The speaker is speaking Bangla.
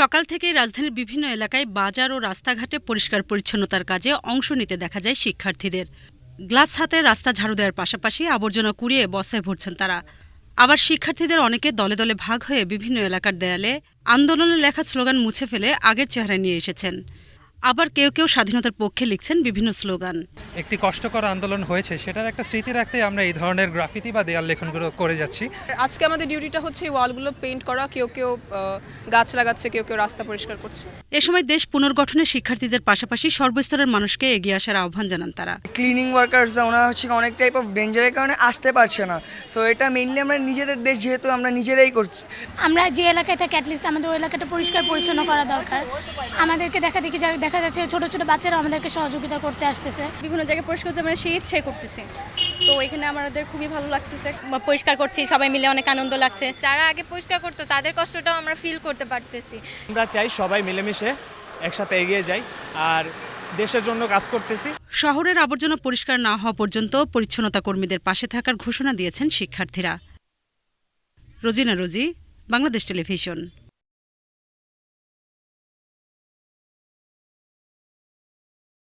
সকাল থেকে রাজধানীর বিভিন্ন এলাকায় বাজার ও রাস্তাঘাটে পরিষ্কার পরিচ্ছন্নতার কাজে অংশ নিতে দেখা যায় শিক্ষার্থীদের। গ্লাভস হাতে রাস্তা ঝাড়ু দেওয়ার পাশাপাশি আবর্জনা কুড়িয়ে বসায় ভরছেন তারা। আবার শিক্ষার্থীদের অনেকে দলে দলে ভাগ হয়ে বিভিন্ন এলাকার দেয়ালে আন্দোলনে লেখা স্লোগান মুছে ফেলে আগের চেহারা নিয়ে এসেছেন। আবার কেউ কেউ স্বাধীনতার পক্ষে লিখছেন বিভিন্ন স্লোগান। একটি কষ্টকর আন্দোলন হয়েছে সেটার একটা স্মৃতি রাখতে আমরা এই ধরনের গ্রাফিতি বা দেয়াল লেখনগুলো করে যাচ্ছি। আজকে আমাদের ডিউটিটা হচ্ছে এই ওয়ালগুলো পেইন্ট করা কেউ কেউ গাছ লাগাচ্ছে কেউ কেউ রাস্তা পরিষ্কার করছে। এ সময় দেশ পুনর্গঠনে শিক্ষার্থীদের পাশাপাশি সর্বস্তরের মানুষকে এগিয়ে আসার আহ্বান জানান তারা। ক্লিনিং ওয়ার্কার্সরা ওনারা হচ্ছে অনেক টাইপ অফ ডেঞ্জারের কারণে আসতে পারছে না। সো এটা মেইনলি আমরা নিজেদের দেশ যেহেতু আমরা নিজেরাই করছি। আমরা যে এলাকায় থাকি অ্যাটলিস্ট আমাদের ওই এলাকাটা পরিষ্কার পরিচ্ছন্ন করা দরকার। আমাদেরকে দেখা দেখি যা- দেখা যাচ্ছে ছোট ছোট বাচ্চারা আমাদেরকে সহযোগিতা করতে আসতেছে। বিভিন্ন জায়গায় পরিষ্কার করতে আমরা সেই ইচ্ছে করতেছি। তো এখানে আমাদের খুবই ভালো লাগতেছে। বা পরিষ্কার করছি সবাই মিলে অনেক আনন্দ লাগছে। যারা আগে পরিষ্কার করতো তাদের কষ্টটাও আমরা ফিল করতে পারতেছি। আমরা চাই সবাই মিলেমিশে একসাথে এগিয়ে যাই আর দেশের জন্য কাজ করতেছি। শহরের আবর্জনা পরিষ্কার না হওয়া পর্যন্ত পরিচ্ছন্নতা কর্মীদের পাশে থাকার ঘোষণা দিয়েছেন শিক্ষার্থীরা। রোজিনা রোজি বাংলাদেশ টেলিভিশন।